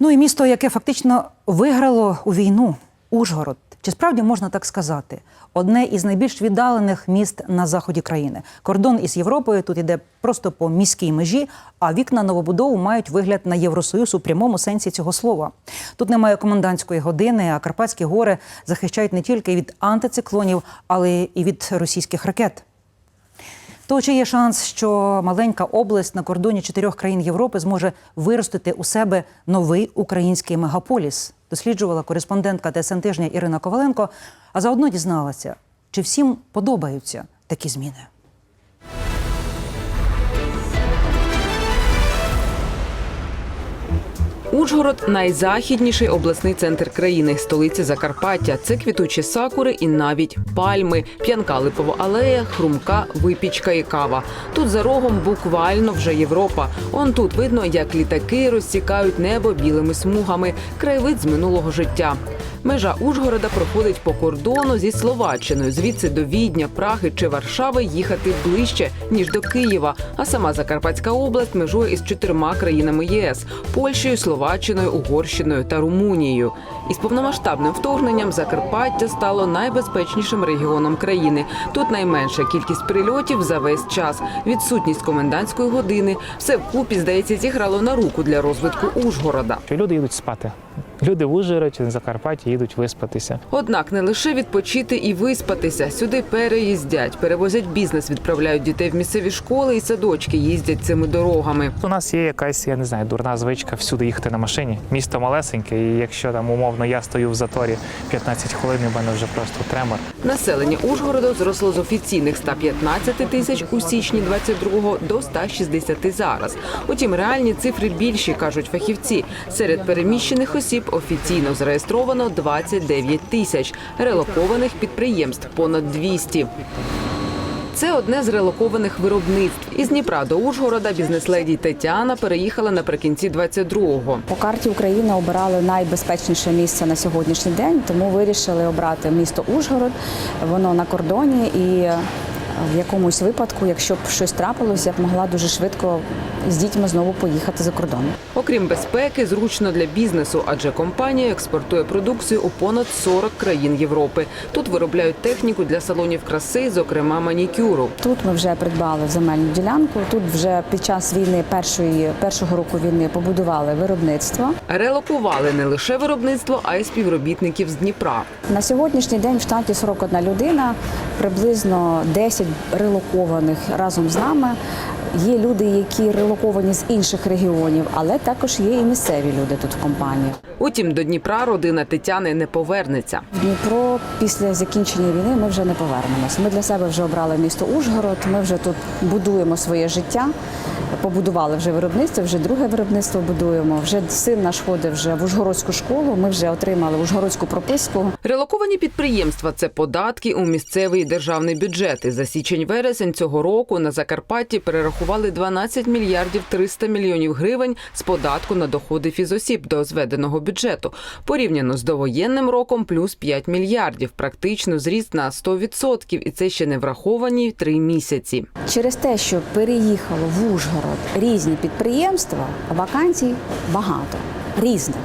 Ну і місто, яке фактично виграло у війну Ужгород. Чи справді можна так сказати? Одне із найбільш віддалених міст на заході країни. Кордон із Європою тут іде просто по міській межі, а вікна новобудову мають вигляд на Євросоюз у прямому сенсі цього слова. Тут немає комендантської години, а Карпатські гори захищають не тільки від антициклонів, але і від російських ракет. То чи є шанс, що маленька область на кордоні чотирьох країн Європи зможе виростити у себе новий український мегаполіс? Досліджувала кореспондентка ТСН тижня Ірина Коваленко, а заодно дізналася, чи всім подобаються такі зміни. Ужгород найзахідніший обласний центр країни, столиця Закарпаття. Це квітучі сакури і навіть пальми, п'янка липова алея, хрумка, випічка і кава. Тут за рогом буквально вже Європа. Он тут видно, як літаки розсікають небо білими смугами, краєвид з минулого життя. Межа Ужгорода проходить по кордону зі Словаччиною. Звідси до Відня, Праги чи Варшави їхати ближче ніж до Києва. А сама Закарпатська область межує із чотирма країнами ЄС: Польщею, Словаччиною, Угорщиною та Румунією. Із повномасштабним вторгненням Закарпаття стало найбезпечнішим регіоном країни. Тут найменша кількість прильотів за весь час. Відсутність комендантської години. Все вкупі, здається, зіграло на руку для розвитку Ужгорода. Люди йдуть спати. Люди в Ужгороді, на Закарпатті їдуть виспатися. Однак не лише відпочити і виспатися. Сюди переїздять, перевозять бізнес, відправляють дітей в місцеві школи і садочки, їздять цими дорогами. У нас є якась, я не знаю, дурна звичка всюди їхати на машині. Місто малесеньке, і якщо там умовно я стою в заторі 15 хвилин, у мене вже просто тремор. Населення Ужгорода зросло з офіційних 115 тисяч у січні 22-го до 160 зараз. Утім, реальні цифри більші, кажуть фахівці. Серед переміщених осіб офіційно зареєстровано 29 тисяч, релокованих підприємств понад 200. Це одне з релокованих виробництв. Із Дніпра до Ужгорода бізнес-леді Тетяна переїхала наприкінці 22-го. По карті України обирали найбезпечніше місце на сьогоднішній день, тому вирішили обрати місто Ужгород. Воно на кордоні і в якомусь випадку, якщо б щось трапилося, я б могла дуже швидко з дітьми знову поїхати за кордон. Окрім безпеки, зручно для бізнесу, адже компанія експортує продукцію у понад 40 країн Європи. Тут виробляють техніку для салонів краси, зокрема манікюру. Тут ми вже придбали земельну ділянку. Тут вже під час війни першої першого року війни побудували виробництво. Релокували не лише виробництво, а й співробітників з Дніпра. На сьогоднішній день в штаті 41 людина, приблизно 10 релокованих разом з нами. Є люди, які релоковані з інших регіонів, але також є і місцеві люди тут в компанії. Утім, до Дніпра родина Тетяни не повернеться. В Дніпро після закінчення війни ми вже не повернемось. Ми для себе вже обрали місто Ужгород. Ми вже тут будуємо своє життя. Побудували вже виробництво, вже друге виробництво будуємо. Вже син наш ходить вже в Ужгородську школу. Ми вже отримали Ужгородську прописку. Релоковані підприємства це податки у місцевий і державний бюджети. За січень-вересень цього року на Закарпатті перерахували 12 мільярдів 300 мільйонів гривень з податку на доходи фізосіб до зведеного бюджету. Порівняно з довоєнним роком плюс 5 мільярдів. Практично зріст на 100%. І це ще не враховані три місяці. Через те, що переїхало в Ужгород різні підприємства, вакансій багато різних.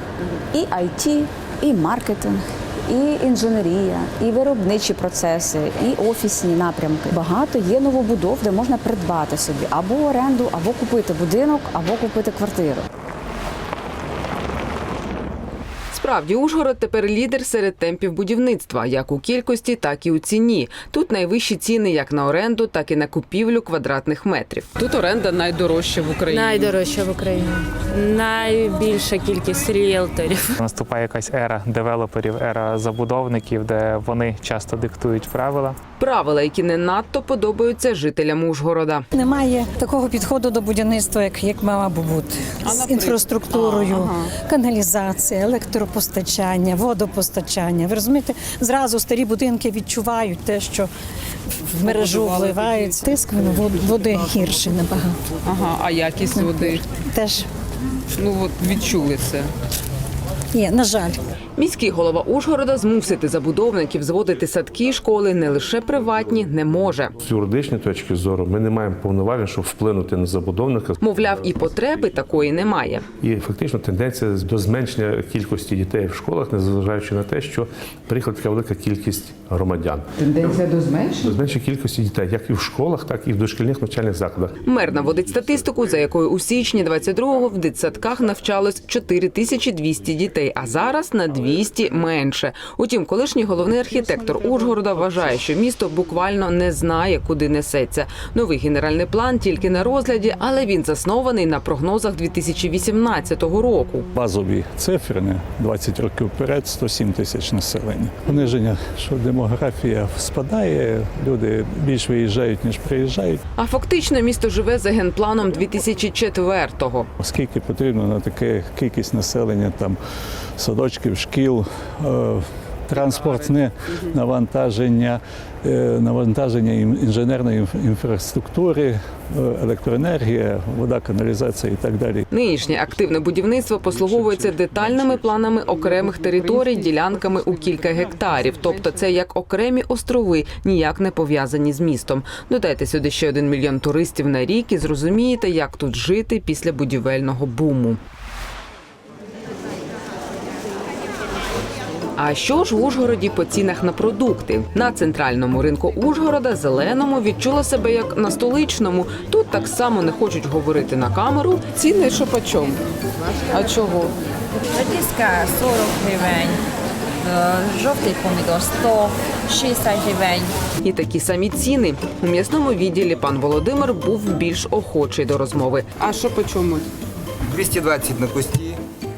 І IT, і маркетинг, і інженерія, і виробничі процеси, і офісні напрямки. Багато є новобудов, де можна придбати собі або оренду, або купити будинок, або купити квартиру. Справді, Ужгород тепер лідер серед темпів будівництва, як у кількості, так і у ціні. Тут найвищі ціни як на оренду, так і на купівлю квадратних метрів. Тут оренда найдорожча в Україні. Найдорожча в Україні. Найбільша кількість ріелторів. Наступає якась ера девелоперів, ера забудовників, де вони часто диктують правила. Правила, які не надто подобаються жителям Ужгорода. Немає такого підходу до будівництва, як, як мала би бути. З інфраструктурою, каналізація, електропостачання, водопостачання. Ви розумієте, зразу старі будинки відчувають те, що в мережу вливають. Тиск вод- води гірше набагато. Ага, а якість води? Теж Ну от відчули це. Ні, на жаль. Міський голова Ужгорода змусити забудовників зводити садки і школи не лише приватні не може. З юридичної точки зору ми не маємо повноважень, щоб вплинути на забудовника. Мовляв, і потреби такої немає. І фактично тенденція до зменшення кількості дітей в школах, незважаючи на те, що приїхала така велика кількість громадян. Тенденція до зменшення. До зменшення кількості дітей, як і в школах, так і в дошкільних навчальних закладах. Мер наводить статистику, за якою у січні 22-го в дитсадках навчалось 4200 дітей, а зараз на 200 менше. Утім, колишній головний архітектор Ужгорода вважає, що місто буквально не знає, куди несеться. Новий генеральний план тільки на розгляді, але він заснований на прогнозах 2018 року. Базові цифри на 20 років вперед 107 тисяч населення. Пониження, що демографія спадає, люди більш виїжджають, ніж приїжджають. А фактично місто живе за генпланом 2004-го. Оскільки потрібно на таке кількість населення, там садочків, шкіл, е, транспортне навантаження, е, навантаження інженерної інфраструктури, е, електроенергія, вода, каналізація і так далі. Нинішнє активне будівництво послуговується детальними планами окремих територій, ділянками у кілька гектарів. Тобто це як окремі острови, ніяк не пов'язані з містом. Додайте сюди ще один мільйон туристів на рік і зрозумієте, як тут жити після будівельного буму. А що ж в Ужгороді по цінах на продукти? На центральному ринку Ужгорода зеленому відчула себе як на столичному. Тут так само не хочуть говорити на камеру. Ціни що по чому? А чого? Редиска 40 гривень, е, жовтий помідор 100, 60 гривень. І такі самі ціни. У м'ясному відділі пан Володимир був більш охочий до розмови. А що по чому? 220 на кості,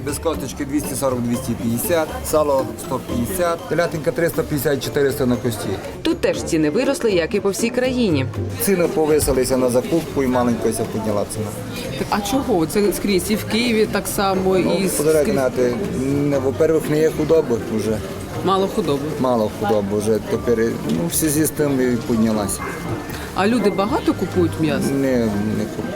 без косточки 240-250, сало 150, телятинка 350-400 на кості. Тут теж ціни виросли, як і по всій країні. Ціни повисилися на закупку і маленько ся підняла ціна. А чого? Це скрізь і в Києві так само, Ну, подарок знати, не, во-первых, не є худоби вже, мало худоби. мало худоби вже, тепер ну, всі зі з тим і піднялася. А люди багато купують м'ясо. Не, не купують.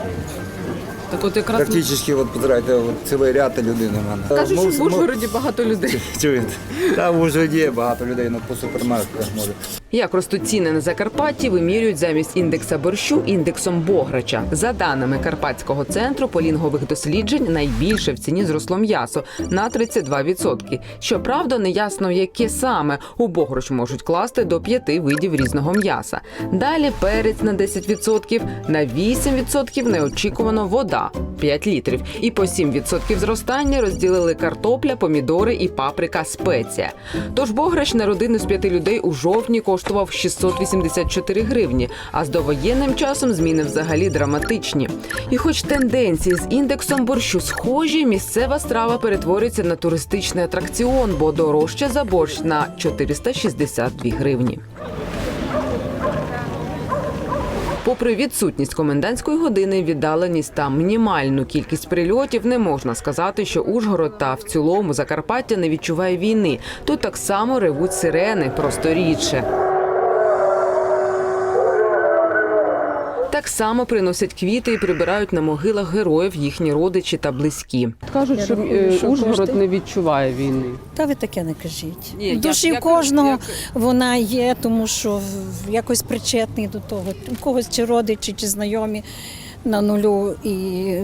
Так от якраз Практично, от, позирайте, от цілий ряд людей немає. кажуть, що в Ужгороді багато людей. Чуєте? Та в Ужгороді є багато людей, ну, по супермаркетах може. Як ростуть ціни на Закарпатті, вимірюють замість індекса борщу індексом Бограча. За даними Карпатського центру полінгових досліджень, найбільше в ціні зросло м'ясо на 32%. Щоправда, неясно, яке саме у Бограч можуть класти до п'яти видів різного м'яса. Далі перець на 10%, на 8% неочікувано вода 5 літрів. І по 7% зростання розділили картопля, помідори і паприка спеція. Тож Бограч на родину з п'яти людей у жовтні коштував 684 гривні, а з довоєнним часом зміни взагалі драматичні. І хоч тенденції з індексом борщу схожі, місцева страва перетворюється на туристичний атракціон, бо дорожче за борщ на 462 гривні. Попри відсутність комендантської години, віддаленість та мінімальну кількість прильотів, не можна сказати, що Ужгород та в цілому Закарпаття не відчуває війни. Тут так само ревуть сирени, просто рідше. Так само приносять квіти і прибирають на могилах героїв їхні родичі та близькі. Кажуть, що, е, що Ужгород не відчуває війни. Та ви таке не кажіть. Ні, в душі я- кожного я- вона є, тому що в- якось причетний до того. У когось чи родичі, чи знайомі на нулю і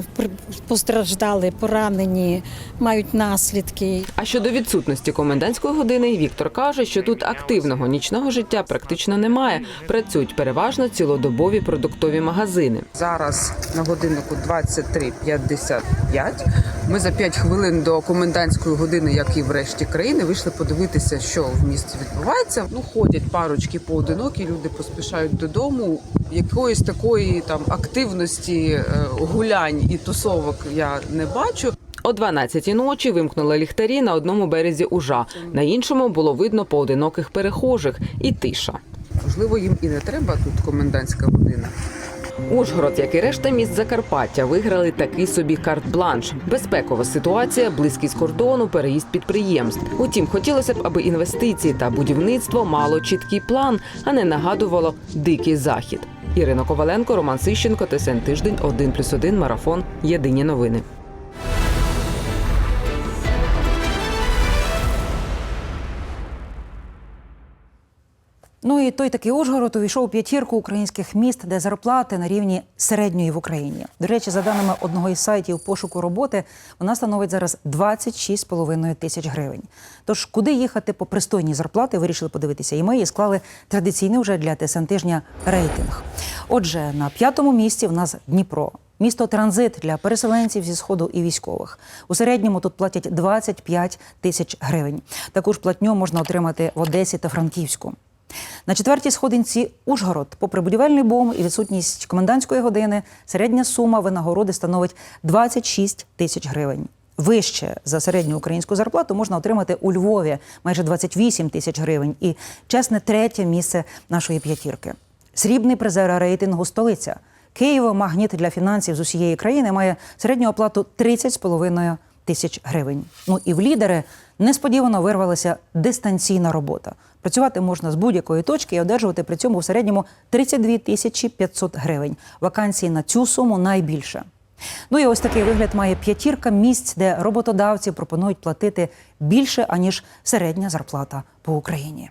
постраждали, поранені, мають наслідки. А щодо відсутності комендантської години, Віктор каже, що тут активного нічного життя практично немає. Працюють переважно цілодобові продуктові магазини. Зараз на годиннику 23.55. Ми за 5 хвилин до комендантської години, як і в решті країни, вийшли подивитися, що в місті відбувається. Ну, ходять парочки поодинокі, люди поспішають додому. Якоїсь такої там активності, е, гулянь і тусовок я не бачу. О 12-й ночі вимкнули ліхтарі на одному березі Ужа, на іншому було видно поодиноких перехожих і тиша. Можливо, їм і не треба тут комендантська година. Ужгород, як і решта міст Закарпаття, виграли такий собі карт-бланш. Безпекова ситуація, близькість кордону, переїзд підприємств. Утім, хотілося б, аби інвестиції та будівництво мало чіткий план, а не нагадувало дикий захід. Ірина Коваленко, Роман Сищенко, ТСН Тиждень, 1+,1, Марафон. Єдині новини. Ну і той такий Ужгород увійшов у п'ятірку українських міст, де зарплати на рівні середньої в Україні. До речі, за даними одного із сайтів пошуку роботи, вона становить зараз 26,5 тисяч гривень. Тож, куди їхати по пристойній зарплати, вирішили подивитися. І ми і склали традиційний вже для ТСН тижня рейтинг. Отже, на п'ятому місці в нас Дніпро. Місто транзит для переселенців зі сходу і військових. У середньому тут платять 25 тисяч гривень. Таку ж платню можна отримати в Одесі та Франківську. На четвертій сходинці Ужгород, попри будівельний бум і відсутність комендантської години, середня сума винагороди становить 26 тисяч гривень. Вище за середню українську зарплату можна отримати у Львові майже 28 тисяч гривень і чесне третє місце нашої п'ятірки. Срібний призер рейтингу столиця. Києво магніт для фінансів з усієї країни має середню оплату 30,5 тисяч гривень. Ну і в лідери несподівано вирвалася дистанційна робота. Працювати можна з будь-якої точки і одержувати при цьому в середньому 32 тисячі 500 гривень. Вакансій на цю суму найбільше. Ну і ось такий вигляд має п'ятірка місць, де роботодавці пропонують платити більше аніж середня зарплата по Україні.